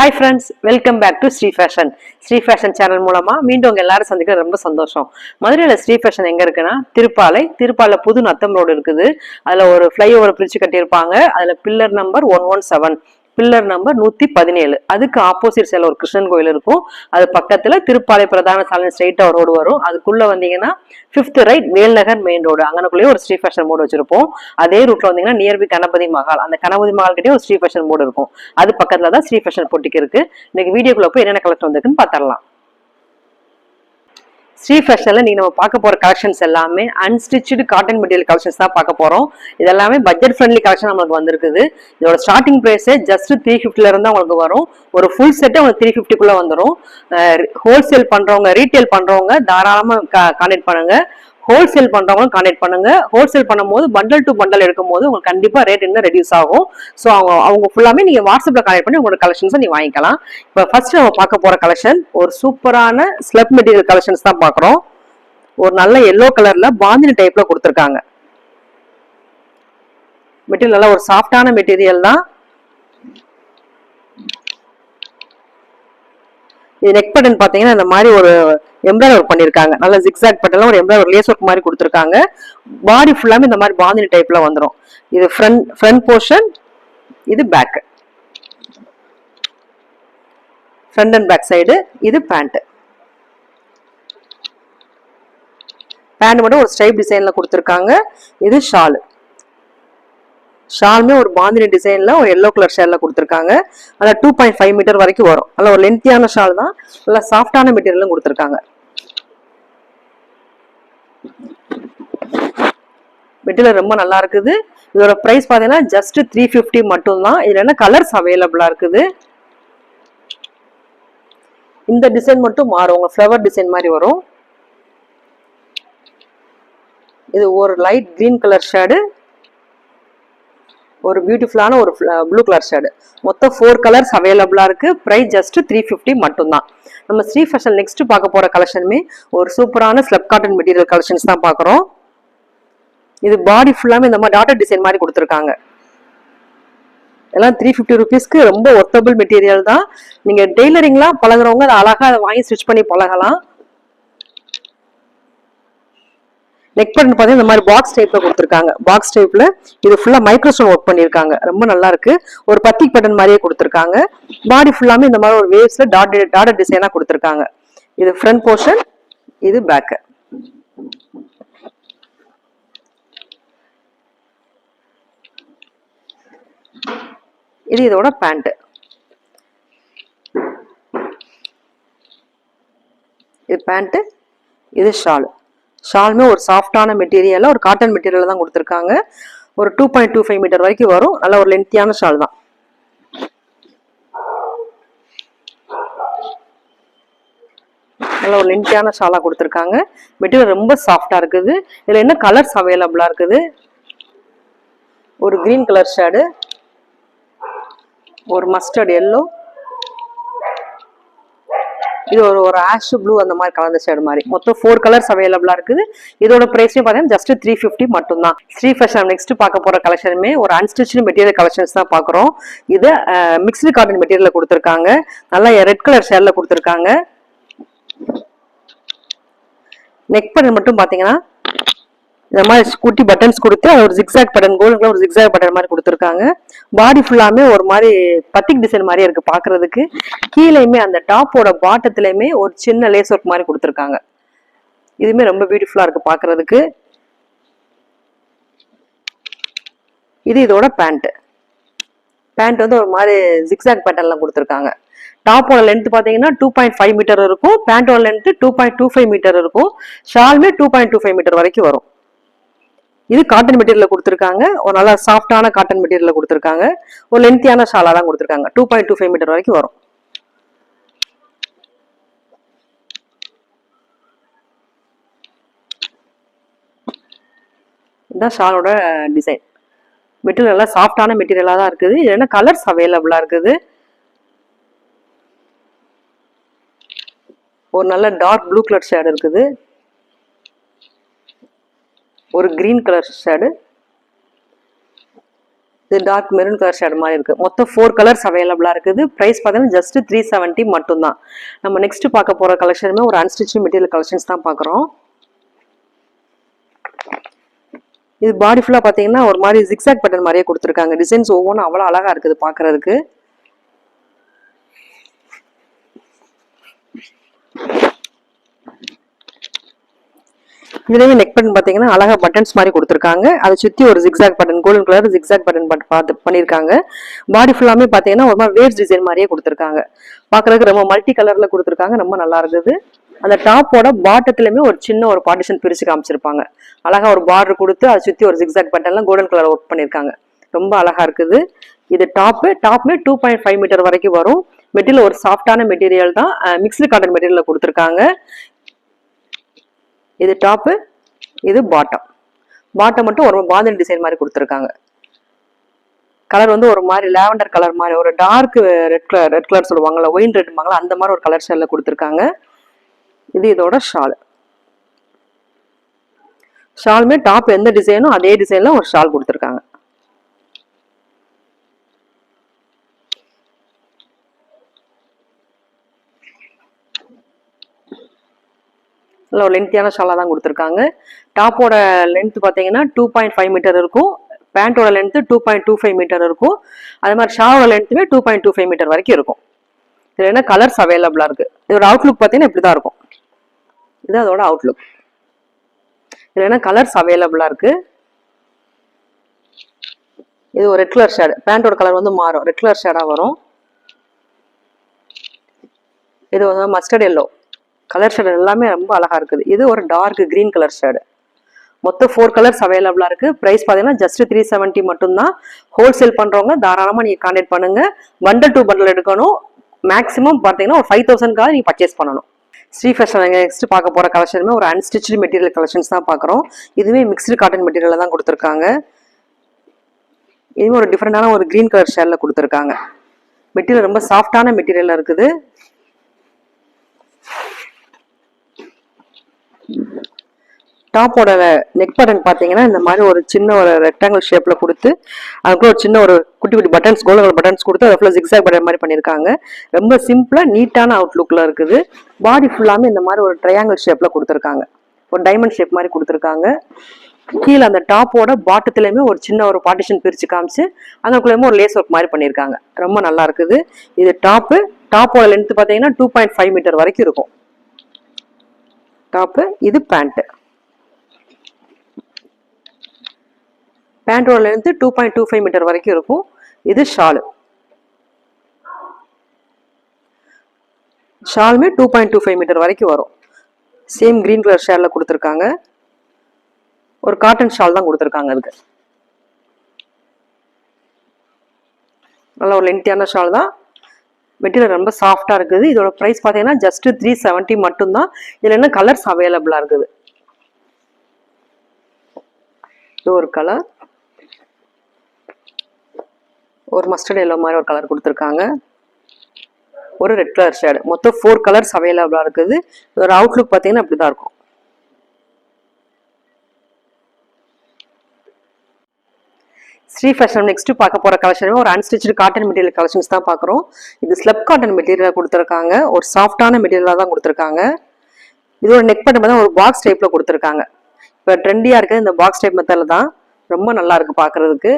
Hi friends welcome back to Sri fashion Sri fashion channel மூலமா மீண்டும் உங்க எல்லாரும் சந்திக்க ரொம்ப சந்தோஷம். மதுரையில ஸ்ரீ ஃபேஷன் எங்க இருக்குன்னா திருப்பாலை திருப்பாலை புது நத்தம் ரோடு இருக்குது. அதுல ஒரு ஃப்ளைஓவர் பிரிச்சு கட்டியிருப்பாங்க. அதுல pillar number one one seven pillar number நூத்தி பதினேழு. அதுக்கு ஆப்போசிட் சைடில் ஒரு கிருஷ்ணன் கோயில் இருக்கும். அது பக்கத்துல திருப்பாலை பிரதான சாலை ஸ்ட்ரைட்டா ஒரு ரோடு வரும். அதுக்குள்ள வந்தீங்கன்னா fifth right Velnagar main road அங்கனக்குள்ளேயே ஒரு ஸ்ரீ ஃபேஷன் போர்டு வச்சிருப்போம். அதே ரூட்ல வந்தீங்கன்னா நியர்பி கணபதி மகால் அந்த கணபதி மகால் கிட்டே ஒரு ஸ்ரீ ஃபேஷன் போர்டு இருக்கும். அது பக்கத்துல தான் ஸ்ரீ ஃபேஷன் பொட்டிக்கு இருக்கு. இன்னைக்கு வீடியோக்குள்ள போய் என்னென்ன கலெக்ட் வந்திருக்குன்னு பாத்திரலாம் ஸ்ரீ ஃபேஷனில் நீங்கள் நம்ம பார்க்க போகிற கலெக்ஷன்ஸ் எல்லாமே அன்ஸ்டிச்சுடு காட்டன் மெட்டீரியல் கலெக்ஷன்ஸ் தான் பார்க்க போகிறோம் இது எல்லாமே பட்ஜெட் ஃப்ரெண்ட்லி கலெக்ஷன் நம்மளுக்கு வந்திருக்குது. இதோட ஸ்டார்டிங் ப்ரைஸே ஜஸ்ட் த்ரீ ஃபிஃப்டிலேருந்து உங்களுக்கு வரும். ஒரு ஃபுல் செட்டு உங்களுக்கு த்ரீ ஃபிஃப்டிக்குள்ளே வந்துடும் ஹோல்சேல் பண்ணுறவங்க ரீட்டைல் பண்ணுறவங்க தாராளமாக கான்டெக்ட் பண்ணுங்கள் ஹோல்சேல் பண்றவங்களும் கான்டெக்ட் பண்ணுங்க. ஹோல்சேல் பண்ணும்போது பண்டல் டு பண்டல் எடுக்கும்போது உங்களுக்கு கண்டிப்பா ரேட் இன்னும் ரெடியூஸ் ஆகும். ஸோ அவங்க அவங்க ஃபுல்லாமே நீங்க வாட்ஸ்அப்ல கான்டெக்ட் பண்ணி உங்களோட கலெக்ஷன்ஸை நீ வாங்கிக்கலாம். இப்போ ஃபர்ஸ்ட் நம்ம பார்க்க போற கலெக்ஷன் ஒரு சூப்பரான ஸ்லப் மெட்டீரியல் கலெக்ஷன்ஸ் தான் பார்க்குறோம். ஒரு நல்ல எல்லோ கலர்ல பாந்தினி டைப்ல கொடுத்துருக்காங்க. மெட்டீரியல் நல்லா ஒரு சாஃப்டான மெட்டீரியல் தான். இது நெக் பட்டன் பாத்தீங்கன்னா இந்த மாதிரி ஒரு எம்ப்ராய்டர் ஒர்க் பண்ணிருக்காங்க. நல்ல ஜிக்ஸாக் பட்டெல்லாம் ஒரு எம்ப்ராய்டர் லேஸ் ஒர்க் மாதிரி கொடுத்துருக்காங்க. பாடி ஃபுல்லாமே இந்த மாதிரி பாந்தினி டைப்ல வந்துடும் இது ஃப்ரண்ட் ஃப்ரண்ட் போர்ஷன் இது back front and back side இது பேண்ட் பேண்ட் மட்டும் ஒரு ஸ்டைப் டிசைன்ல கொடுத்துருக்காங்க. இது ஷாலு ஷாலுமே ஒரு பாந்தினி டிசைனில் ஒரு எல்லோ கலர் ஷேலில் கொடுத்துருக்காங்க. அதில் டூ பாயிண்ட் ஃபைவ் மீட்டர் வரைக்கும் வரும். அதில் ஒரு லென்த்தியான ஷால் தான். நல்லா சாஃப்டான மெட்டீரியலும் கொடுத்துருக்காங்க. மெட்டீரியல் ரொம்ப நல்லா இருக்குது. இதோட ப்ரைஸ் பார்த்தீங்கன்னா ஜஸ்ட் த்ரீ ஃபிஃப்டி மட்டும்தான். இதில் என்ன கலர்ஸ் அவைலபிளாக இருக்குது? இந்த டிசைன் மட்டும் மாறும். உங்கள் ஃப்ளவர் டிசைன் மாதிரி வரும். இது ஒரு லைட் கிரீன் கலர் ஷேடு ஒரு பியூட்டிஃபுல்லான ஒரு ப்ளூ கலர் ஷேடு மொத்தம் ஃபோர் கலர்ஸ் அவைலபிளாக இருக்குது ப்ரைஸ் ஜஸ்ட் த்ரீ ஃபிஃப்டி மட்டும்தான். நம்ம ஸ்ரீ ஃபேஷன் நெக்ஸ்ட் பார்க்க போகிற கலெக்ஷனுமே ஒரு சூப்பரான ஸ்லப் காட்டன் மெட்டீரியல் கலெக்ஷன்ஸ் தான் பார்க்குறோம். இது பாடி ஃபுல்லாமே இந்த மாதிரி டாட்டர் டிசைன் மாதிரி கொடுத்துருக்காங்க. எல்லாம் த்ரீ ஃபிஃப்டி ருபீஸ்க்கு ரொம்ப ஒர்த்தபிள் மெட்டீரியல் தான். நீங்கள் டெய்லரிங்லாம் பழகிறவங்க அதை அழகாக அதை வாங்கி ஸ்டிச் பண்ணி பழகலாம். நெக் பட்டன் பார்த்தீங்கன்னா இந்த மாதிரி பாக்ஸ் டைப்ல கொடுத்துருக்காங்க. பாக்ஸ் டைப்ல இது ஃபுல்லா மைக்ரோஸ்டோன் ஒர்க் பண்ணியிருக்காங்க. ரொம்ப நல்லா இருக்கு. ஒரு பத்திக் பட்டன் மாதிரியே கொடுத்துருக்காங்க. பாடி ஃபுல்லாமே இந்த மாதிரி ஒரு வேவ்ஸ்ல டாட் டாட் டிசைனா கொடுத்துருக்காங்க. இது ஃப்ரண்ட் போர்ஷன் இது பேக்கு இது இதோட பேண்ட் இது பேண்ட் இது ஷாலு ஷாலுமே ஒரு சாஃப்டான மெட்டீரியலில் ஒரு காட்டன் மெட்டீரியல் தான் கொடுத்துருக்காங்க. ஒரு two point two five metre வரைக்கும் வரும். நல்ல ஒரு லென்த்தியான ஷால் தான். நல்ல ஒரு லென்த்தியான ஷாலாக கொடுத்துருக்காங்க. மெட்டீரியல் ரொம்ப சாஃப்டாக இருக்குது. இதில் என்ன கலர்ஸ் அவைலபிளாக இருக்குது? ஒரு க்ரீன் கலர் ஷேடு ஒரு மஸ்டர்ட் எல்லோ இது ஒரு ஒரு ஆஷ் ப்ளூ அந்த மாதிரி கலந்த ஷேடு மாதிரி. மொத்தம் ஃபோர் கலர்ஸ் அவைலபிளா இருக்குது. இதோட பிரைஸ்லையும் பார்த்தீங்கன்னா ஜஸ்ட் த்ரீ ஃபிஃப்டி மட்டும் தான் ஸ்ரீ ஃபேஷன் நெக்ஸ்ட் பார்க்க போற கலெக்ஷனுமே ஒரு அன்ஸ்டிச்சு மெட்டீரியல் கலெக்ஷன்ஸ் தான் பார்க்குறோம். இது மிக்ஸ்டு காட்டன் மெட்டீரியல் கொடுத்துருக்காங்க. நல்லா ரெட் கலர் ஷேர்ல கொடுத்துருக்காங்க. நெக் பட்டன் மட்டும் பார்த்தீங்கன்னா இந்த மாதிரி குட்டி பட்டன்ஸ் கொடுத்து அது ஒரு ஜிக்ஸாக் பட்டன் கோல்டு கலர் ஒரு ஜிக்ஸாக் பட்டன் மாதிரி கொடுத்துருக்காங்க. பாடி ஃபுல்லாமே ஒரு மாதிரி பத்திக் டிசைன் மாதிரியே இருக்கு பார்க்குறதுக்கு. கீழேயுமே அந்த டாப்போட பாட்டத்துலயுமே ஒரு சின்ன லேஸ் ஒர்க் மாதிரி கொடுத்துருக்காங்க. இதுவுமே ரொம்ப பியூட்டிஃபுல்லா இருக்கு பார்க்குறதுக்கு. இது இதோட பேண்ட் பேண்ட் வந்து ஒரு மாதிரி ஜிக்ஸாக் பேட்டர்ன்ல கொடுத்துருக்காங்க. டாப்போட லென்த் பார்த்தீங்கன்னா டூ பாயிண்ட் ஃபைவ் மீட்டர் இருக்கும். பேண்டோட length two point two five metre இருக்கும். ஷால்மே two point two five metre வரைக்கும் வரும். இது காட்டன் மெட்டீரியல் கொடுத்துருக்காங்க. ஒரு நல்லா சாஃப்டான காட்டன் மெட்டீரியல் கொடுத்துருக்காங்க. ஒரு லென்த்தியான ஷாலாக தான் கொடுத்துருக்காங்க. Two point two five metre வரைக்கும் வரும். இதுதான் ஷாலோட டிசைன் மெட்டீரியல் நல்லா சாஃப்டான மெட்டீரியலாக தான் இருக்குது. இது என்ன கலர்ஸ் அவைலபிளாக இருக்குது? ஒரு நல்ல டார்க் ப்ளூ கலர் ஷேட் இருக்குது. ஒரு கிரீன் கலர் ஷேடு இது டார்க் மெரூன் கலர் ஷேடு மாதிரி இருக்குது மொத்தம் ஃபோர் கலர்ஸ் அவைலபிளாக இருக்குது. ப்ரைஸ் பார்த்தீங்கன்னா ஜஸ்ட் த்ரீ செவன்ட்டி மட்டும்தான். நம்ம நெக்ஸ்ட் பார்க்க போகிற கலெக்ஷனுமே ஒரு அன்ஸ்டிச் மெட்டீரியல் கலெக்ஷன்ஸ் தான் பார்க்குறோம். இது பாடி ஃபுல்லாக பார்த்தீங்கன்னா ஒரு மாதிரி ஜிக்ஸாக் பட்டன் மாதிரியே கொடுத்துருக்காங்க. டிசைன்ஸ் ஒவ்வொன்றும் அவ்வளோ அழகாக இருக்குது பார்க்குறதுக்கு. இதுலேயும் நெக் பட்டன் பார்த்தீங்கன்னா அழகா பட்டன்ஸ் மாதிரி கொடுத்துருக்காங்க. அதை சுற்றி ஒரு zigzag button golden colour zigzag button பார்த்து பண்ணிருக்காங்க. பாடி ஃபுல்லாமே பார்த்தீங்கன்னா ஒரு மாதிரி வேவ்ஸ் டிசைன் மாதிரியே கொடுத்துருக்காங்க. பார்க்குறதுக்கு ரொம்ப மல்டி கலரில் கொடுத்துருக்காங்க. ரொம்ப நல்லா இருக்குது அந்த டாப்போட பாட்டத்துலயுமே ஒரு சின்ன ஒரு பார்ட்டிஷன் பிரிச்சு காமிச்சிருப்பாங்க. அழகா ஒரு பார்டர் கொடுத்து அதை சுத்தி ஒரு ஜிக்ஸாக் பட்டன்லாம் கோல்டன் கலர் ஒர்க் பண்ணிருக்காங்க. ரொம்ப அழகா இருக்குது. இது டாப்பு டாப்மே டூ பாயிண்ட் ஃபைவ் மீட்டர் வரைக்கும் வரும். மெட்டீரியல் ஒரு சாஃப்டான மெட்டீரியல் தான். மிக்ஸ்டு காட்டன் மெட்டீரியலில் கொடுத்துருக்காங்க. இது டாப்பு இது பாட்டம் பாட்டம் மட்டும் ஒரு பாதல் டிசைன் மாதிரி கொடுத்துருக்காங்க. கலர் வந்து ஒரு மாதிரி லாவெண்டர் கலர் மாதிரி ஒரு dark red colour red colour சொல்லுவாங்கல்ல ஒயின் ரெட்பாங்களா அந்த மாதிரி ஒரு கலர் ஷேட்ல கொடுத்துருக்காங்க. இது இதோட ஷால் ஷாலுமே டாப் எந்த டிசைனோ அதே டிசைனில் ஒரு ஷால் கொடுத்துருக்காங்க. நல்ல ஒரு லென்த்தியான ஷாலாக தான் கொடுத்துருக்காங்க. டாப்போட லென்த் பார்த்தீங்கன்னா டூ பாயிண்ட் ஃபைவ் மீட்டர் இருக்கும். பேண்ட்டோட length two point two five metre இருக்கும். அதே மாதிரி ஷாவோட லென்த்துமே two point two five metre வரைக்கும் இருக்கும். இதில் என்ன கலர்ஸ் அவைலபிளாக இருக்குது இதோட அவுட்லுக் பார்த்தீங்கன்னா இப்படி தான் இருக்கும். இது அதோட அவுட்லுக் இதில் என்ன கலர்ஸ் அவைலபிளாக இருக்குது இது ஒரு ரெட் கலர் ஷேடு பேண்ட்டோட கலர் வந்து மாறும். ரெட் கலர் ஷேடாக வரும். இது வந்து மஸ்டர்ட் எல்லோ கலர் ஷேடு எல்லாமே ரொம்ப அழகாக இருக்குது. இது ஒரு டார்க் க்ரீன் கலர் ஷேடு மொத்தம் ஃபோர் கலர்ஸ் அவைலபிளாக இருக்குது ப்ரைஸ் பார்த்தீங்கன்னா ஜஸ்ட் த்ரீ செவன்ட்டி மட்டும்தான். ஹோல்சேல் பண்ணுறவங்க தாராளமாக நீங்கள் கான்டாக்ட் பண்ணுங்கள் பண்டல் டூ பண்டல் எடுக்கணும். மேக்ஸிமம் பார்த்தீங்கன்னா ஒரு ஃபைவ் தௌசண்ட்காக நீங்கள் பர்ச்சேஸ் பண்ணணும். ஸ்ரீ ஃபேஷன் நெக்ஸ்ட் பார்க்க போகிற கலெக்ஷனுமே ஒரு அன்ஸ்டிச்சு மெட்டீரியல் கலெக்ஷன்ஸ் தான் பார்க்குறோம். இதுவே மிக்ஸ்டு காட்டன் மெட்டீரியல் தான் கொடுத்துருக்காங்க. இதுவும் ஒரு டிஃப்ரெண்டான ஒரு க்ரீன் கலர் ஷேரில் கொடுத்துருக்காங்க. மெட்டீரியல் ரொம்ப சாஃப்டான மெட்டீரியலாக இருக்குது. டாப்போட நெக் பட்டன் பார்த்தீங்கன்னா இந்த மாதிரி ஒரு சின்ன ஒரு ரெக்டாங்கிள் ஷேப்பில் கொடுத்து அதுக்குள்ள ஒரு சின்ன ஒரு குட்டி குட்டி பட்டன்ஸ் கோல்டன் கலர் பட்டன்ஸ் கொடுத்து அதுக்குள்ள ஜிக்ஸாக் பட்டன் மாதிரி பண்ணியிருக்காங்க. ரொம்ப சிம்பிளாக நீட்டான அவுட்லுக்கில் இருக்குது. பாடி ஃபுல்லாமே இந்த மாதிரி ஒரு ட்ரையாங்கிள் ஷேப்பில் கொடுத்துருக்காங்க. ஒரு டைமண்ட் ஷேப் மாதிரி கொடுத்துருக்காங்க. கீழே அந்த டாப்போட பாட்டத்துலேயுமே ஒரு சின்ன ஒரு பார்ட்டிஷன் பிரித்து காமிச்சு அதுக்குள்ளேயுமே ஒரு லேஸ் ஒர்க் மாதிரி பண்ணியிருக்காங்க. ரொம்ப நல்லா இருக்குது. இது டாப்பு டாப்போட லென்த்து பார்த்தீங்கன்னா டூ பாயிண்ட் ஃபைவ் மீட்டர் வரைக்கும் இருக்கும். டாப்பு இது pant பேண்டோட length two point two five metre வரைக்கும் இருக்கும். இது shawl ஷாலுமே two point two five metre வரைக்கும் வரும். சேம் கிரீன் கலர் ஷேரில் கொடுத்துருக்காங்க. ஒரு காட்டன் ஷால் தான் கொடுத்துருக்காங்க அதுக்கு. நல்ல ஒரு லென்த்தியான ஷால் தான். மெட்டீரியல் ரொம்ப சாஃப்டாக இருக்குது. இதோட ப்ரைஸ் பார்த்தீங்கன்னா ஜஸ்ட் த்ரீ செவன்ட்டி மட்டும்தான். இதில் என்ன கலர்ஸ் அவைலபிளாக இருக்குது? இது ஒரு கலர் ஒரு மஸ்டர்ட் எல்லோ மாதிரி ஒரு கலர் கொடுத்துருக்காங்க. ஒரு ரெட் கலர் ஷேடு மொத்தம் ஃபோர் கலர்ஸ் அவைலபிளாக இருக்குது. இதோட அவுட்லுக் பார்த்தீங்கன்னா அப்படி தான் இருக்கும். ஸ்ரீ ஃபேஷன் நெக்ஸ்ட் பார்க்க போகிற கலெக்ஷன் ஒரு அன்ஸ்டிச்சு காட்டன் மெட்டீரியல் கலெக்ஷன்ஸ் தான் பார்க்குறோம். இது ஸ்லப் காட்டன் மெட்டீரியலாக கொடுத்துருக்காங்க. ஒரு சாஃப்டான மெட்டீரியலாக தான் கொடுத்துருக்காங்க. இதோட நெக் பட்டன் பார்த்தா ஒரு பாக்ஸ் டைப்பில் கொடுத்துருக்காங்க. இப்போ ட்ரெண்டியாக இருக்குது இந்த பாக்ஸ் டைப் மெத்தடில் தான். ரொம்ப நல்லா இருக்குது பார்க்குறதுக்கு.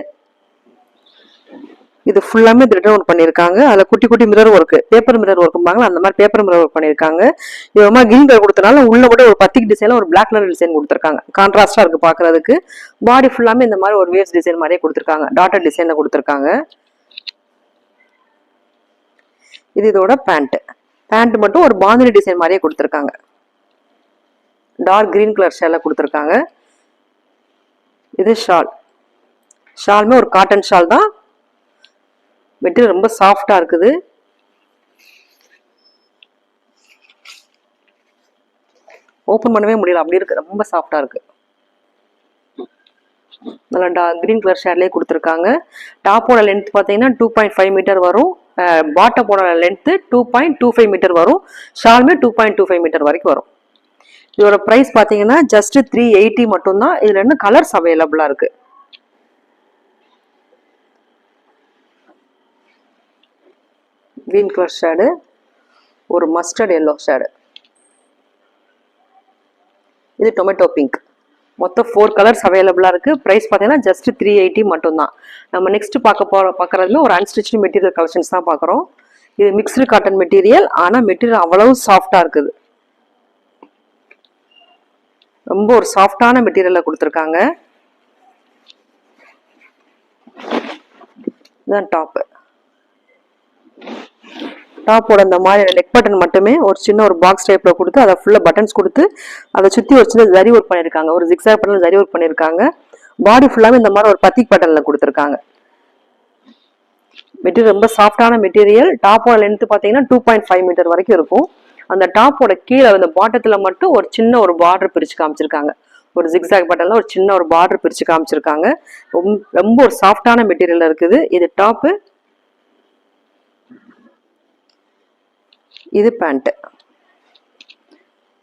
இது ஃபுல்லாமே த்ரெட் ஒர்க் பண்ணியிருக்காங்க. அதில் குட்டி குட்டி மிரர் ஒர்க்கு பேப்பர் மிரர் ஒர்க்கும்பாங்களா அந்த மாதிரி பேப்பர் மிரர் ஒர்க் பண்ணியிருக்காங்க. இது கிரீன் கலர் கொடுத்தனால உள்ள கூட ஒரு பத்திக் டிசைனில் ஒரு பிளாக் கலர் டிசைன் கொடுத்துருக்காங்க. கான்ட்ராஸ்டாக இருக்குது பார்க்குறதுக்கு பாடி ஃபுல்லாமே இந்த மாதிரி ஒரு வேவ்ஸ் டிசைன் மாதிரியே கொடுத்துருக்காங்க. டாட்டர் டிசைனில் கொடுத்துருக்காங்க. இது இதோட பேண்ட் பேண்ட் மட்டும் ஒரு பாந்தினி டிசைன் மாதிரியே கொடுத்துருக்காங்க. டார்க் கிரீன் கலர் ஷேலில் கொடுத்துருக்காங்க. இது ஷால் ஷாலுமே ஒரு காட்டன் ஷால் தான். மெட்டீரியல் ரொம்ப சாஃப்டா இருக்குது. ஓப்பன் பண்ணவே முடியல. அப்படி இருக்கு. ரொம்ப சாஃப்டா இருக்கு. நல்லா டா கிரீன் கலர் ஷேட்லேயே கொடுத்துருக்காங்க. டாப்போட லென்த் பார்த்தீங்கன்னா டூ பாயிண்ட் ஃபைவ் மீட்டர் வரும். பாட்டப்போட length two point two five metre வரும். ஷால்மே two point two five metre வரைக்கும் வரும். இதோட ப்ரைஸ் பார்த்தீங்கன்னா ஜஸ்ட் த்ரீ எயிட்டி மட்டும்தான். இதில் என்ன கலர்ஸ் அவைலபிளாக இருக்குது க்ரீன் கலர் ஷேடு ஒரு மஸ்டர்ட் எல்லோ ஷேடு இது டொமேட்டோ பிங்க் மொத்தம் ஃபோர் கலர்ஸ் அவைலபிளாக இருக்குது ப்ரைஸ் பார்த்தீங்கன்னா ஜஸ்ட் த்ரீ எயிட்டி மட்டும்தான். நம்ம நெக்ஸ்ட் பார்க்க போகிற பார்க்குறதுமே ஒரு அன்ஸ்டிச்சு மெட்டீரியல் கலெக்ஷன்ஸ் தான் பார்க்குறோம். இது மிக்ஸ்டு காட்டன் மெட்டீரியல் ஆனால் மெட்டீரியல் அவ்வளவு சாஃப்டாக இருக்குது. ரொம்ப ஒரு சாஃப்டான மெட்டீரியலில் கொடுத்துருக்காங்க. இதுதான் டாப்பு டாப்போட இந்த மாதிரி நெக் பட்டன் மட்டுமே ஒரு சின்ன ஒரு பாக்ஸ் டைப்பில் கொடுத்து அதை ஃபுல்லாக பட்டன்ஸ் கொடுத்து அதை சுற்றி ஒரு சின்ன ஜரி ஒர்க் பண்ணியிருக்காங்க ஒரு ஜிக்ஸாக் பட்டன் ஜரி ஒர்க் பண்ணியிருக்காங்க பாடி ஃபுல்லாகவே இந்த மாதிரி ஒரு பத்திக் பட்டனில் கொடுத்துருக்காங்க. மெட்டீரியல் ரொம்ப சாஃப்டான மெட்டீரியல் டாப்போட லென்த்து பார்த்தீங்கன்னா டூ பாயிண்ட் ஃபைவ் மீட்டர் வரைக்கும் இருக்கும். அந்த டாப்போட கீழே அந்த பாட்டத்தில் மட்டும் ஒரு சின்ன ஒரு பார்டர் பிரித்து காமிச்சிருக்காங்க. ஒரு ஜிக்ஸாக் பட்டனில் ஒரு சின்ன ஒரு பார்டர் பிரித்து காமிச்சிருக்காங்க. ரொம்ப- ரொம்ப ஒரு சாஃப்டான மெட்டீரியல் இருக்குது. இது டாப்பு இது பேண்ட்டு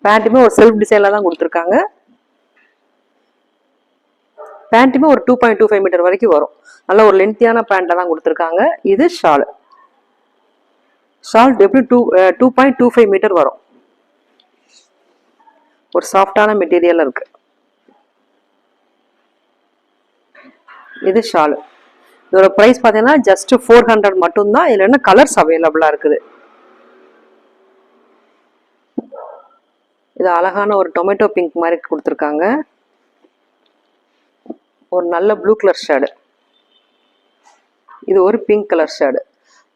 பேண்ட்டுமே ஒரு செல்ஃப் டிசைனில் தான் கொடுத்துருக்காங்க. பேண்ட்டுமே ஒரு two point two five metre வரைக்கும் வரும். நல்ல ஒரு லென்த்தியான பேண்ட்டை தான் கொடுத்துருக்காங்க. இது ஷால் ஷால் எப்படி two two point two five metre வரும். ஒரு சாஃப்டான மெட்டீரியல் இருக்கு. இது ஷால் இதோட ப்ரைஸ் பார்த்தீங்கன்னா ஜஸ்ட் ஃபோர் ஹண்ட்ரட் மட்டும்தான். இதில் என்ன கலர்ஸ் அவைலபிளாக இருக்குது? இது அழகான ஒரு டொமேட்டோ பிங்க் மாதிரி கொடுத்துருக்காங்க. ஒரு நல்ல ப்ளூ கலர் ஷேடு. இது ஒரு பிங்க் கலர் ஷேடு.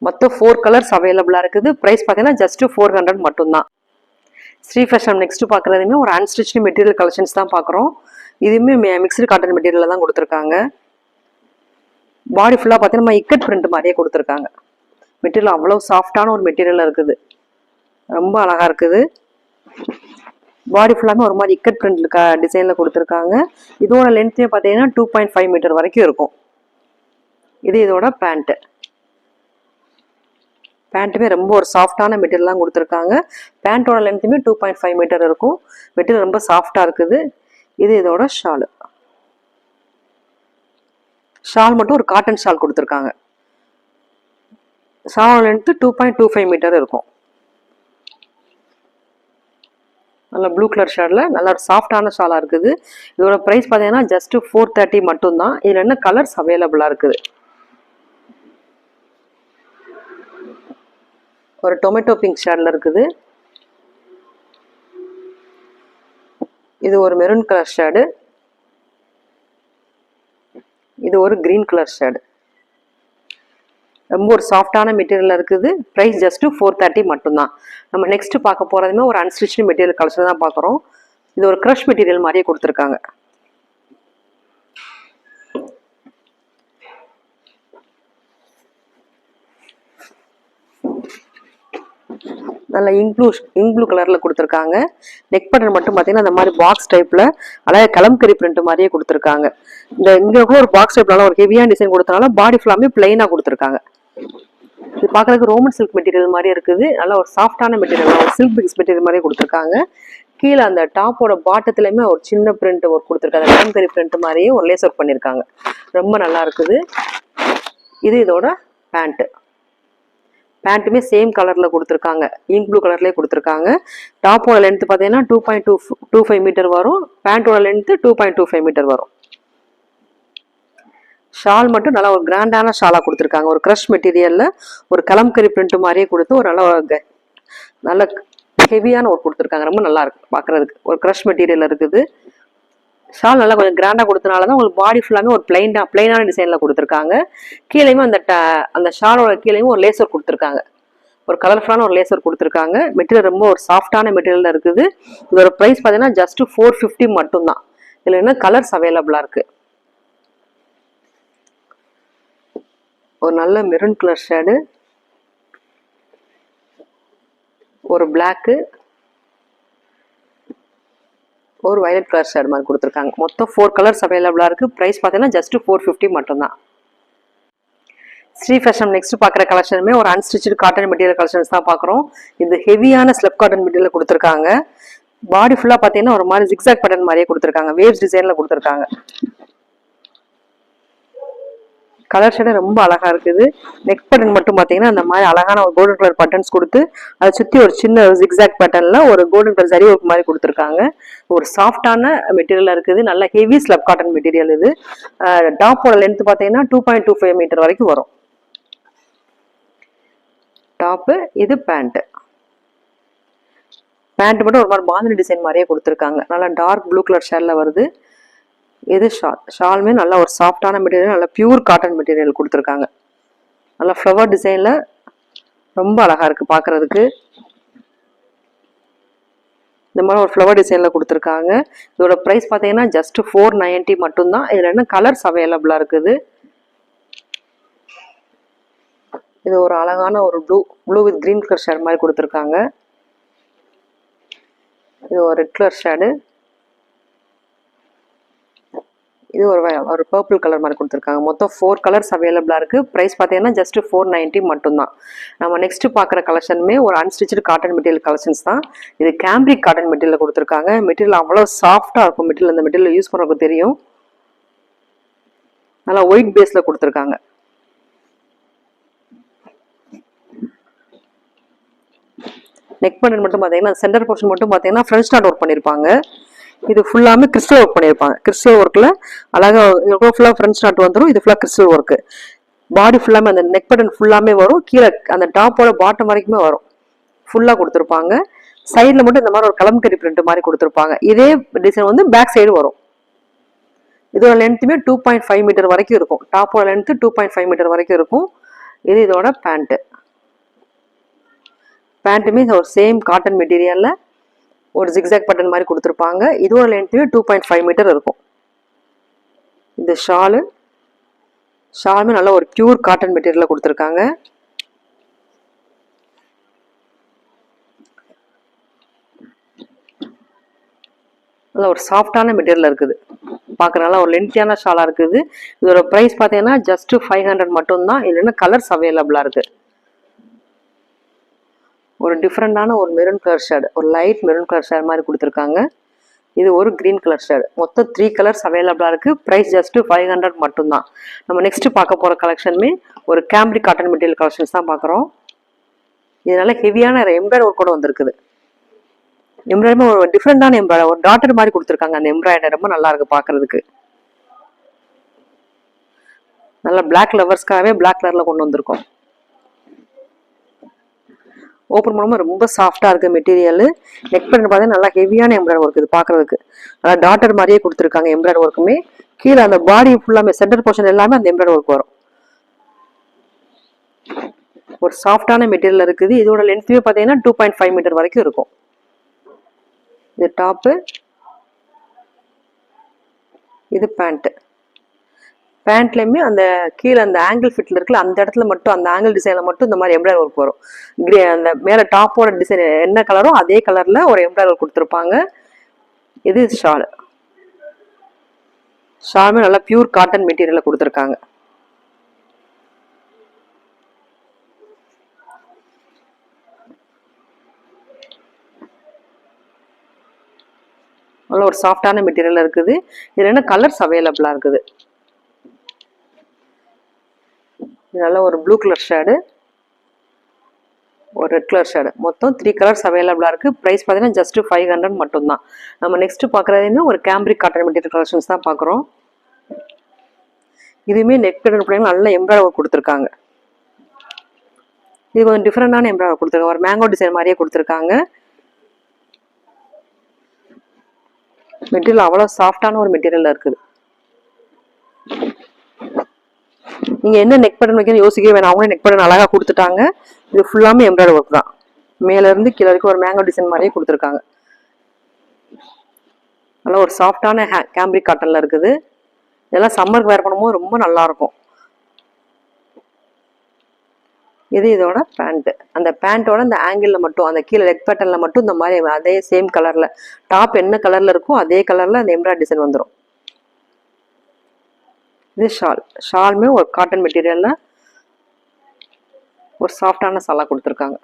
மொத்தம் ஃபோர் கலர்ஸ் அவைலபிளாக இருக்குது. ப்ரைஸ் பார்த்தீங்கன்னா ஜஸ்ட்டு ஃபோர் ஹண்ட்ரட் மட்டும்தான். ஸ்ரீ ஃபேஷன் நெக்ஸ்ட்டு பார்க்குறதுமே ஒரு அன்ஸ்டிச்சு மெட்டீரியல் கலெக்ஷன்ஸ் தான் பார்க்குறோம். இதுவுமே மிக்சடு காட்டன் மெட்டீரியல் தான் கொடுத்துருக்காங்க. பாடி ஃபுல்லாக பார்த்தீங்கன்னா நம்ம இக்கட் பிரிண்ட் மாதிரியே கொடுத்துருக்காங்க. மெட்டீரியல் அவ்வளோ சாஃப்டான ஒரு மெட்டீரியல் இருக்குது. ரொம்ப அழகாக இருக்குது. பாடி ஃபுல்லாமே ஒரு மாதிரி இக்கட் பிரிண்ட் டிசைனில் கொடுத்துருக்காங்க. இதோட லென்த்தே பார்த்தீங்கன்னா டூ பாயிண்ட் ஃபைவ் மீட்டர் வரைக்கும் இருக்கும். இது இதோட பேண்ட்டு பேண்ட்டுமே ரொம்ப ஒரு சாஃப்டான மெட்டீரியல்லாம் கொடுத்துருக்காங்க. பேண்ட்டோட லென்த்துமே டூ பாயிண்ட் ஃபைவ் மீட்டர் இருக்கும். மெட்டீரியல் ரொம்ப சாஃப்டாக இருக்குது. இது இதோட ஷாலு ஷால் மட்டும் ஒரு காட்டன் ஷால் கொடுத்துருக்காங்க. Shawl length two point two five metre இருக்கும். நல்ல ப்ளூ கலர் ஷேடில் நல்ல ஒரு சாஃப்டான ஷாலாக இருக்குது. இதோட ப்ரைஸ் பார்த்தீங்கன்னா ஜஸ்ட்டு ஃபோர் தேர்ட்டி மட்டும்தான். இதில் என்ன கலர்ஸ் அவைலபிளாக இருக்குது? ஒரு டொமேட்டோ பிங்க் ஷேடில் இருக்குது. இது ஒரு மெரூன் கலர் ஷேடு இது ஒரு கிரீன் கலர் ஷேடு ரொம்ப ஒரு சாஃப்டான மெட்டீரியல் இருக்குது. ப்ரைஸ் ஜஸ்ட் ஃபோர் தேர்ட்டி மட்டும்தான். நம்ம நெக்ஸ்ட் பார்க்க போகிறதுமே ஒரு அன்ஸ்டிச்சு மெட்டீரியல் கலெக்ஷன் தான் பார்க்குறோம் இது ஒரு க்ரஷ் மெட்டீரியல் மாதிரியே கொடுத்துருக்காங்க. நல்ல இங்க் ப்ளூ இங்க் ப்ளூ கலரில் கொடுத்துருக்காங்க. நெக் பட்டன் மட்டும் பார்த்தீங்கன்னா அந்த மாதிரி பாக்ஸ் டைப்பில் அழகாக கலம்கரி பிரிண்ட் மாதிரியே கொடுத்துருக்காங்க. இந்த இங்கே கூட ஒரு பாக்ஸ் டைப்னால ஒரு ஹெவியான டிசைன் கொடுத்தனால பாடி ஃபுல்லாமே பிளெயினாக கொடுத்துருக்காங்க. இது பார்க்குறதுக்கு ரோமன் சில்க் மெட்டீரியல் மாதிரி இருக்குது. நல்ல ஒரு சாஃப்டான மெட்டீரியல் ஒரு சில்க் பிக்ஸ் மெட்டீரியல் மாதிரி கொடுத்துருக்காங்க. கீழே அந்த டாப்போட பாட்டத்துலையுமே ஒரு சின்ன பிரிண்ட் ஒர்க் கொடுத்துருக்காங்க. கலம்கரி பிரிண்ட் மாதிரியே ஒரு லேஸ் ஒர்க் பண்ணியிருக்காங்க ரொம்ப நல்லா இருக்குது. இது இதோட பேண்ட்டு பேண்ட்டுமே சேம் கலரில் கொடுத்துருக்காங்க. இங்க் ப்ளூ கலர்லேயே கொடுத்துருக்காங்க. டாப்போட லென்த்து பார்த்தீங்கன்னா two point two two five metre வரும். பேண்ட்டோட length two point two five metre வரும். ஷால் மட்டும் நல்லா ஒரு கிராண்டான ஷாலாக கொடுத்துருக்காங்க. ஒரு க்ரஷ் மெட்டீரியலில் ஒரு கலம்கரி பிரிண்ட் மாதிரியே கொடுத்து ஒரு நல்ல க- நல்ல ஹெவியான ஒர்க் கொடுத்துருக்காங்க. ரொம்ப நல்லா இருக்கு பார்க்குறதுக்கு ஒரு க்ரஷ் மெட்டீரியல் இருக்குது. ஷால் நல்லா கொஞ்சம் கிராண்டாக கொடுத்தனால தான் உங்களுக்கு பாடி ஃபுல்லாமே ஒரு பிளைனாக பிளைனான டிசைனில் கொடுத்துருக்காங்க. கீழேயுமே அந்த ட- அந்த ஷாலோட கீழேயும் ஒரு லேசர் கொடுத்துருக்காங்க. ஒரு கலர்ஃபுல்லான ஒரு லேசர் கொடுத்துருக்காங்க. மெட்டீரியல் ரொம்ப ஒரு சாஃப்டான மெட்டீரியலில் இருக்குது. இதோட ப்ரைஸ் பார்த்தீங்கன்னா ஜஸ்ட் ஃபோர் ஃபிஃப்டி மட்டும்தான். இதில் என்ன கலர்ஸ் அவைலபிளாக இருக்குது ஒரு நல்ல மெரூன் கலர் ஷேடு ஒரு பிளாக்கு ஒரு வயலட் கலர் ஷேட் மாதிரி கொடுத்துருக்காங்க. மொத்தம் ஃபோர் கலர்ஸ் அவைலபிளாக இருக்குது ப்ரைஸ் பார்த்தீங்கன்னா ஜஸ்ட்டு ஃபோர் ஃபிஃப்டி மட்டும்தான். ஸ்ரீ ஃபேஷன் நெக்ஸ்ட் பார்க்குற கலெக்ஷனுமே ஒரு அன்ஸ்டிச்சு காட்டன் மெட்டீரியல் கலெக்ஷன்ஸ் தான் பார்க்குறோம். இது ஹெவியான ஸ்லெப் காட்டன் மெட்டீரியல் கொடுத்துருக்காங்க. பாடி ஃபுல்லாக பார்த்தீங்கன்னா ஒரு மாதிரி ஜிக்ஸாக் பட்டன் மாதிரியே கொடுத்துருக்காங்க. வேவ்ஸ் டிசைனில் கொடுத்துருக்காங்க. கலர் ஷேடு ரொம்ப அழகாக இருக்குது. நெக் பட்டன் மட்டும் பார்த்தீங்கன்னா அந்த மாதிரி அழகான ஒரு கோல்டன் கலர் பட்டன்ஸ் கொடுத்து அதை சுற்றி ஒரு சின்ன ஜிக்ஸாக் பட்டனில் ஒரு கோல்டன் கலர் சரி ஒர்க் மாதிரி கொடுத்துருக்காங்க. ஒரு சாஃப்டான மெட்டீரியலாக இருக்குது. நல்ல ஹெவி ஸ்லப் காட்டன் மெட்டீரியல் இது. டாப்போட லென்த் பார்த்தீங்கன்னா two point two five metre வரைக்கும் வரும். டாப்பு இது பேண்ட்டு பேண்ட் மட்டும் ஒரு மாதிரி பாந்தினி டிசைன் மாதிரியே கொடுத்துருக்காங்க. நல்லா டார்க் ப்ளூ கலர் ஷேட்ல வருது. இது ஷால் ஷாலுமே நல்ல ஒரு சாஃப்டான மெட்டீரியல் நல்லா பியூர் காட்டன் மெட்டீரியல் கொடுத்துருக்காங்க. நல்லா ஃப்ளவர் டிசைனில் ரொம்ப அழகாக இருக்குது பார்க்குறதுக்கு இந்த மாதிரி ஒரு ஃப்ளவர் டிசைனில் கொடுத்துருக்காங்க. இதோட ப்ரைஸ் பார்த்தீங்கன்னா ஜஸ்ட் ஃபோர் நைன்ட்டி மட்டும்தான். இதில் என்ன கலர்ஸ் அவைலபிளாக இருக்குது? இது ஒரு அழகான ஒரு blue blue with green colour shade மாதிரி கொடுத்துருக்காங்க. இது ஒரு ரெட் கலர் ஷேடு இது ஒரு ஒரு பர்பிள் கலர் மாதிரி கொடுத்துருக்காங்க. மொத்தம் ஃபோர் கலர்ஸ் அவைலபிளாக இருக்குது ப்ரைஸ் பார்த்தீங்கன்னா ஜஸ்ட் ஃபோர் நைன்ட்டி மட்டும்தான். நம்ம நெக்ஸ்ட் பார்க்குற கலெக்ஷனுமே ஒரு அன்ஸ்டிச்சு காட்டன் மெட்டீரியல் கலெக்ஷன்ஸ் தான். இது கேம்ப்ரிக் காட்டன் மெட்டீரியல் கொடுத்துருக்காங்க. மெட்டீரியல் அவ்வளோ சாஃப்டாக இருக்கும். மெட்டீரியல் அந்த மெட்டீரியல் யூஸ் பண்ணுறதுக்கு தெரியும். நல்லா ஒயிட் பேஸில் கொடுத்துருக்காங்க. நெக் பட்டன் மட்டும் பார்த்தீங்கன்னா சென்டர் போர்ஷன் மட்டும் பார்த்தீங்கன்னா ஃப்ரெஞ்ச் நாட் ஒர்க் பண்ணியிருப்பாங்க இது ஃபுல்லாமே கிறிஸ்டல் ஒர்க் பண்ணியிருப்பாங்க. கிறிஸ்டல் ஒர்க்கில் அழகாக ஃபுல்லாக ஃப்ரெண்ட்ஸ் நாட் வந்துடும் இது ஃபுல்லாக கிறிஸ்டல் ஒர்க்கு பாடி ஃபுல்லாமே அந்த நெக் பட்டன் ஃபுல்லாமே வரும். கீழே அந்த டாப்போட பாட்டம் வரைக்குமே வரும். ஃபுல்லாக கொடுத்துருப்பாங்க. சைடில் மட்டும் இந்த மாதிரி ஒரு கலம்கரி பிரிண்ட் மாதிரி கொடுத்துருப்பாங்க. இதே டிசைன் வந்து பேக் சைடு வரும். இதோட லென்த்துமே டூ பாயிண்ட் ஃபைவ் மீட்டர் வரைக்கும் இருக்கும். டாப்போட length two point five metre வரைக்கும் இருக்கும். இது இதோட பேண்ட்டு பேண்ட்டுமே ஒரு சேம் காட்டன் மெட்டீரியலில் ஒரு ஜிக்ஸாக் பட்டன் மாதிரி கொடுத்துருப்பாங்க. இதோட லென்த்துமே டூ பாயிண்ட் ஃபைவ் மீட்டர் இருக்கும். இந்த ஷாலு ஷாலுமே நல்லா ஒரு பியூர் காட்டன் மெட்டீரியலில் கொடுத்துருக்காங்க. நல்ல ஒரு சாஃப்டான மெட்டீரியல் இருக்குது. பார்க்க நல்லா ஒரு லென்த்தியான ஷாலாக இருக்குது. இதோட ப்ரைஸ் பார்த்தீங்கன்னா ஜஸ்ட்டு ஃபைவ் ஹண்ட்ரட் மட்டும்தான். இல்லைன்னா கலர்ஸ் அவைலபிளாக இருக்குது ஒரு டிஃப்ரெண்ட்டான ஒரு மெரூன் கலர் ஷேட் ஒரு லைட் மெரூன் கலர் ஷேட் மாதிரி கொடுத்துருக்காங்க. இது ஒரு க்ரீன் கலர் ஷேடு மொத்தம் த்ரீ கலர்ஸ் அவைலபிளாக இருக்குது ப்ரைஸ் ஜஸ்ட்டு ஃபைவ் ஹண்ட்ரட் மட்டும்தான். நம்ம நெக்ஸ்ட் பார்க்க போகிற கலெக்ஷனுமே ஒரு கேம்ப்ரி காட்டன் மெட்டீரியல் கலெக்ஷன்ஸ் தான் பார்க்குறோம். இதனால ஹெவியான எம்ப்ராய்டர் ஒர்க் கூட வந்திருக்குது. எம்ப்ராய்டரி ஒரு டிஃப்ரெண்டான எம்ப்ராய்டர் ஒரு டாட்டர் மாதிரி கொடுத்துருக்காங்க அந்த எம்ப்ராய்டரி ரொம்ப நல்லா இருக்கு பார்க்கறதுக்கு. நல்ல பிளாக் லவர்ஸ்க்காகவே பிளாக் கலரில் கொண்டு வந்திருக்கோம். ஓப்பன் பண்ணும்போது ரொம்ப சாஃப்டாக இருக்குது மெட்டீரியல் நெக் பண்ணி பார்த்தீங்கன்னா நல்லா ஹெவியான எம்ப்ராய்டர் ஒர்க் இது பார்க்குறதுக்கு. நல்லா டாட்டர் மாதிரியே கொடுத்துருக்காங்க எம்ப்ராய்டர் ஒர்க்குமே கீழே அந்த பாடி ஃபுல்லாமே சென்டர் போர்ஷன் எல்லாமே அந்த எம்ப்ராய்டர் ஒர்க் வரும். ஒரு சாஃப்டான மெட்டீரியல் இருக்குது. இதோட லென்த்துமே பார்த்தீங்கன்னா டூ பாயிண்ட் ஃபைவ் மீட்டர் வரைக்கும் இருக்கும். இது டாப்பு இது பேண்ட்டு பேண்ட்லேயுமே அந்த கீழே அந்த ஆங்கிள் ஃபிட்டில் இருக்குல்ல அந்த இடத்துல மட்டும் அந்த ஆங்கிள் டிசைனில் மட்டும் இந்த மாதிரி எம்ப்ராய்டர் ஒர்க் வரும். கிரே அந்த மேலே டாப்போட டிசைன் என்ன கலரோ அதே கலரில் ஒரு எம்ப்ராய்டர் ஒர்க் கொடுத்துருப்பாங்க. இது ஷால் ஷாலுமே நல்லா பியூர் காட்டன் மெட்டீரியலில் கொடுத்துருக்காங்க. நல்ல ஒரு சாஃப்டான மெட்டீரியல் இருக்குது. இதில் என்ன கலர்ஸ் அவைலபிளாக இருக்குது இது நல்ல ஒரு ப்ளூ கலர் ஷேடு ஒரு ரெட் கலர் ஷேடு மொத்தம் த்ரீ கலர்ஸ் அவைலபிளாக இருக்குது ப்ரைஸ் பார்த்தீங்கன்னா ஜஸ்ட் ஃபைவ் ஹண்ட்ரட் மட்டும்தான். நம்ம நெக்ஸ்ட் பார்க்குறதுமே ஒரு கேம்ப்ரிக் காட்டன் மெட்டீரியல் கலெக்ஷன்ஸ் தான் பார்க்குறோம் இதுவுமே நெக் பிள்ளைங்க நல்ல எம்ப்ராய்டர் ஒர்க் கொடுத்துருக்காங்க. இது கொஞ்சம் டிஃப்ரெண்டான எம்ப்ராய்டர் கொடுத்துருக்காங்க. ஒரு மேங்கோ டிசைன் மாதிரியே கொடுத்துருக்காங்க. மெட்டீரியல் அவ்வளோ சாஃப்டான ஒரு மெட்டீரியல் இருக்குது. நீங்கள் என்ன நெக் பட்டன் வைக்கணும் யோசிக்கவே வேணாம். அவங்களே நெக் பட்டன் அழகாக கொடுத்துட்டாங்க. இது ஃபுல்லாமே எம்ப்ராய்டரி ஒர்க் தான். மேலேருந்து கீழே வரைக்கும் ஒரு மேங்கோ டிசைன் மாதிரியே கொடுத்துருக்காங்க. நல்லா ஒரு சாஃப்டான கேம்ப்ரிக் காட்டனில் இருக்குது. இதெல்லாம் சம்மருக்கு வேர் பண்ணும்போது ரொம்ப நல்லாயிருக்கும். இது இதோட பேண்ட்டு அந்த பேண்ட்டோட அந்த ஆங்கிளில் மட்டும் அந்த கீழே லெக் பேட்டனில் மட்டும் இந்த மாதிரி அதே சேம் கலரில் டாப் என்ன கலரில் இருக்கோ அதே கலரில் அந்த எம்ப்ராய்டரி டிசைன் வந்துடும் இது ஷால். ஷாலுமே ஒரு காட்டன் மெட்டீரியலில் ஒரு சாஃப்டான ஷாலாக கொடுத்துருக்காங்க.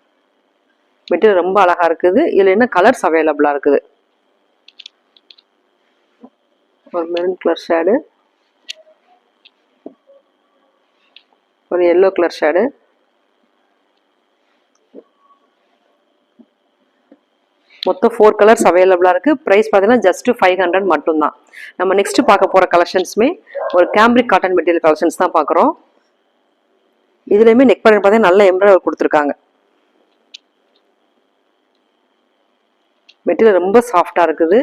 மெட்டீரியல் ரொம்ப அழகா இருக்குது. இதில் என்ன கலர்ஸ் அவைலபிளாக இருக்குது? ஒரு மெரூன் கலர் ஷேடு ஒரு எல்லோ கலர் ஷேடு மொத்தம் ஃபோர் கலர்ஸ் அவைலபிளாக இருக்குது ப்ரைஸ் பார்த்தீங்கன்னா ஜஸ்ட்டு ஃபைவ் ஹண்ட்ரட் மட்டும்தான். நம்ம நெக்ஸ்ட் பார்க்க போகிற கலெக்ஷன்ஸுமே ஒரு கேம்பிரிக் காட்டன் மெட்டீரியல் கலெக்ஷன்ஸ் தான் பார்க்குறோம். இதுலேயுமே நெக் பேட்டர்ன் பார்த்தீங்கன்னா நல்ல எம்ப்ராய்டர் கொடுத்துருக்காங்க. மெட்டீரியல் ரொம்ப சாஃப்டாக இருக்குது.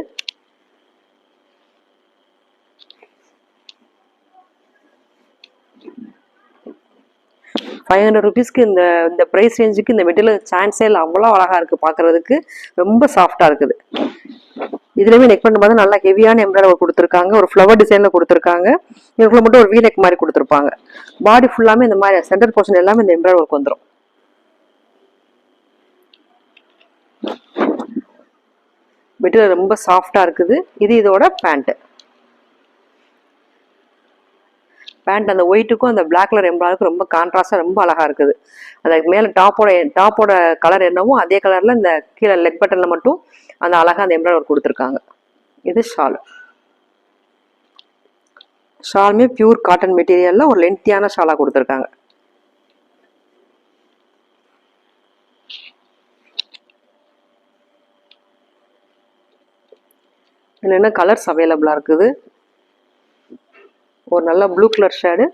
ஃபைவ் ஹண்ட்ரட் ருபீஸ்க்கு இந்த இந்த ப்ரைஸ் ரேஞ்சுக்கு இந்த மெட்டீரியல் சான்ஸே இல்லை அவ்வளோ அழகாக இருக்குது பார்க்குறதுக்கு ரொம்ப சாஃப்டாக இருக்குது. இதுலேயுமே நெக் பண்ண பார்த்தா நல்லா ஹெவியான எம்ப்ராய்டர் கொடுத்துருக்காங்க. ஒரு ஃப்ளவர் டிசைனில் கொடுத்துருக்காங்க. இதுக்குள்ள மட்டும் ஒரு வீ நெக் மாதிரி கொடுத்துருப்பாங்க. பாடி ஃபுல்லாமே இந்த மாதிரி சென்டர் போர்ஷன் எல்லாமே இந்த எம்ப்ராய்டர் ஒர்க் வந்துடும் மெட்டீரியல் ரொம்ப சாஃப்டாக இருக்குது. இது இதோட பேண்ட்டு பேண்ட் அந்த ஒயிட்டுக்கும் அந்த பிளாக் கலர் எம்ப்ராய்டருக்கும் ரொம்ப கான்ட்ராஸ்டாக ரொம்ப அழகாக இருக்குது. அதுக்கு மேலே டாப்போட டாப்போட கலர் என்னவோ அதே கலரில் இந்த கீழே லெக் பட்டனில் மட்டும் அந்த அழகாக அந்த எம்ப்ராய்டர் கொடுத்துருக்காங்க. இது ஷால் ஷாலுமே பியூர் காட்டன் மெட்டீரியலில் ஒரு லென்த்தியான ஷாலாக கொடுத்துருக்காங்க. இல்லைன்னா என்ன கலர்ஸ் அவைலபிளாக இருக்குது? ஒரு நல்ல ப்ளூ கலர் ஷேடு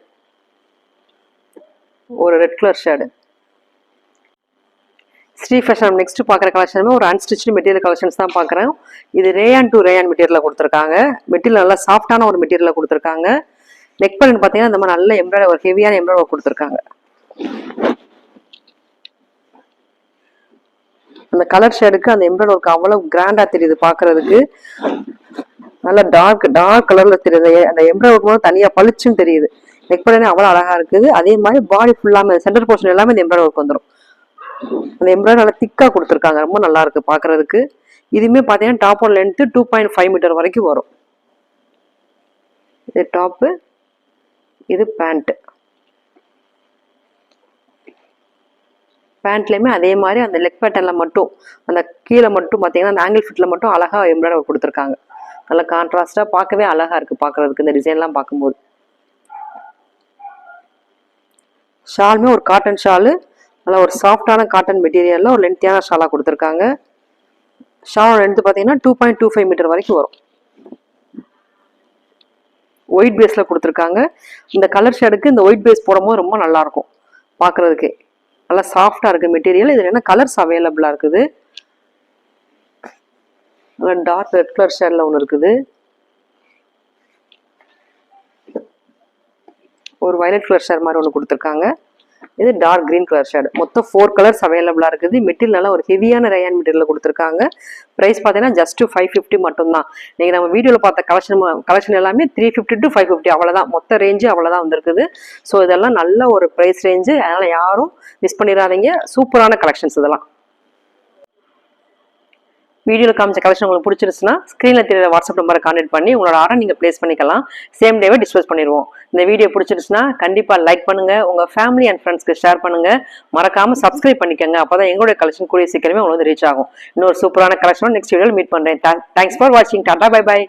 ஒரு red colour shade Sri fashion next பார்க்குற கலெக்ஷனுமே ஒரு அன்ஸ்டிச்சு மெட்டீரியல் கலெக்ஷன்ஸ் தான் பார்க்குறேன். இது ரேயான் டு ரேயான் மெட்டீரியலில் கொடுத்துருக்காங்க. மெட்டீரியல் நல்லா சாஃப்டான ஒரு மெட்டீரியலில் கொடுத்துருக்காங்க. நெக் பண்ணு பார்த்தீங்கன்னா இந்த மாதிரி நல்ல எம்ப்ராய்டர் ஒரு ஹெவியான எம்ப்ராய்டர் கொடுத்துருக்காங்க. அந்த கலர் ஷேடுக்கு அந்த எம்ப்ராய்டர் ஒர்க் அவ்வளோ கிராண்டாக தெரியுது பார்க்கறதுக்கு. நல்ல டார்க் டார்க் கலர்ல தெரியுது. அந்த எம்ப்ராய்டர் போது தனியா பளிச்சுன்னு தெரியுது. நெக் பண்ணே அவ்வளோ அழகா இருக்குது அதே மாதிரி பாடி ஃபுல்லாமே சென்டர் போர்ஷன் எல்லாமே இந்த எம்ப்ராய்டர் ஒர்க் வந்துடும் அந்த எம்ப்ராய்டர் நல்லா திக்கா கொடுத்துருக்காங்க. ரொம்ப நல்லா இருக்கு பாக்குறதுக்கு. இதுவுமே பார்த்தீங்கன்னா top one length two point five metre வரைக்கும் வரும். இது டாப்பு இது பேண்ட்டு பேண்ட்லேயுமே அதே மாதிரி அந்த லெக் பேட்டர்னில் மட்டும் அந்த கீழே மட்டும் பார்த்தீங்கன்னா அந்த ஆங்கிள் ஃபிட்டில் மட்டும் அழகாக எம்ப்ராய்டர் கொடுத்துருக்காங்க. நல்லா கான்ட்ராஸ்டாக பார்க்கவே அழகாக இருக்குது பார்க்குறதுக்கு. இந்த டிசைன்லாம் பார்க்கும்போது. ஷாலுமே ஒரு காட்டன் ஷாலு. நல்லா ஒரு சாஃப்டான காட்டன் மெட்டீரியலில் ஒரு லென்த்தியான ஷாலாக கொடுத்துருக்காங்க. ஷாலோட லென்த்து பார்த்தீங்கன்னா two point two five metre வரைக்கும் வரும். ஒயிட் பேஸில் கொடுத்துருக்காங்க. இந்த கலர் ஷேடுக்கு இந்த ஒயிட் பேஸ் போடும்போது ரொம்ப நல்லாயிருக்கும் பார்க்குறதுக்கே. நல்லா சாஃப்டாக இருக்குது மெட்டீரியல் இதில் என்ன கலர்ஸ் அவைலபிளாக இருக்குது? டார்க் ரெட் கலர் ஷேடில் ஒன்று இருக்குது. ஒரு வயலட் கலர் ஷேர் மாதிரி ஒன்று கொடுத்துருக்காங்க. இது டார்க் கிரீன் கலர் ஷேடு மொத்தம் ஃபோர் கலர்ஸ் அவைலபிளாக இருக்குது. மெட்டீரியல் நல்லா ஒரு ஹெவியான ரயான் மெட்டீரியல் கொடுத்துருக்காங்க. ப்ரைஸ் பார்த்தீங்கன்னா ஜஸ்ட் ஃபைவ் ஃபிஃப்டி மட்டும்தான். நீங்கள் நம்ம வீடியோவில் பார்த்த கலெக்ஷன் கலெக்ஷன் எல்லாமே three fifty to five fifty அவ்வளோதான் மொத்த ரேஞ்சு அவ்வளோதான் வந்திருக்குது. ஸோ இதெல்லாம் நல்ல ஒரு ப்ரைஸ் ரேஞ்சு அதனால் யாரும் மிஸ் பண்ணிடாதீங்க. சூப்பரான கலெக்ஷன்ஸ் இதெல்லாம். வீடியோவில் காமிச்ச கலெக்ஷன் உங்களுக்கு பிடிச்சிருச்சுன்னா ஸ்க்ரீனில் தெரியற வாட்ஸ்அப் நம்பரை கான்டெக்ட் பண்ணி உங்களோட ஆர்டர் நீங்கள் ப்ளேஸ் பண்ணிக்கலாம். சேம் டேவே டிஸ்போஸ் பண்ணிடுவோம். இந்த வீடியோ பிடிச்சிருச்சுன்னா கண்டிப்பாக லைக் பண்ணுங்க. உங்கள் ஃபேமிலி அண்ட் ஃப்ரெண்ட்ஸ்க்கு ஷேர் பண்ணுங்கள் மறக்காமல் சப்ஸ்கிரைப் பண்ணிக்கோங்க. அப்போ தான் எங்களுடைய கலெக்ஷன் கூடிய சீக்கிரமே உங்களுக்கு வந்து ரீச் ஆகும். இன்னொரு சூப்பரான கலெக்ஷனோட நெக்ஸ்ட் வீடியோவில் மீட் பண்ணுறேன் தேங்க்ஸ் ஃபார் வாட்சிங் டாடா பை பை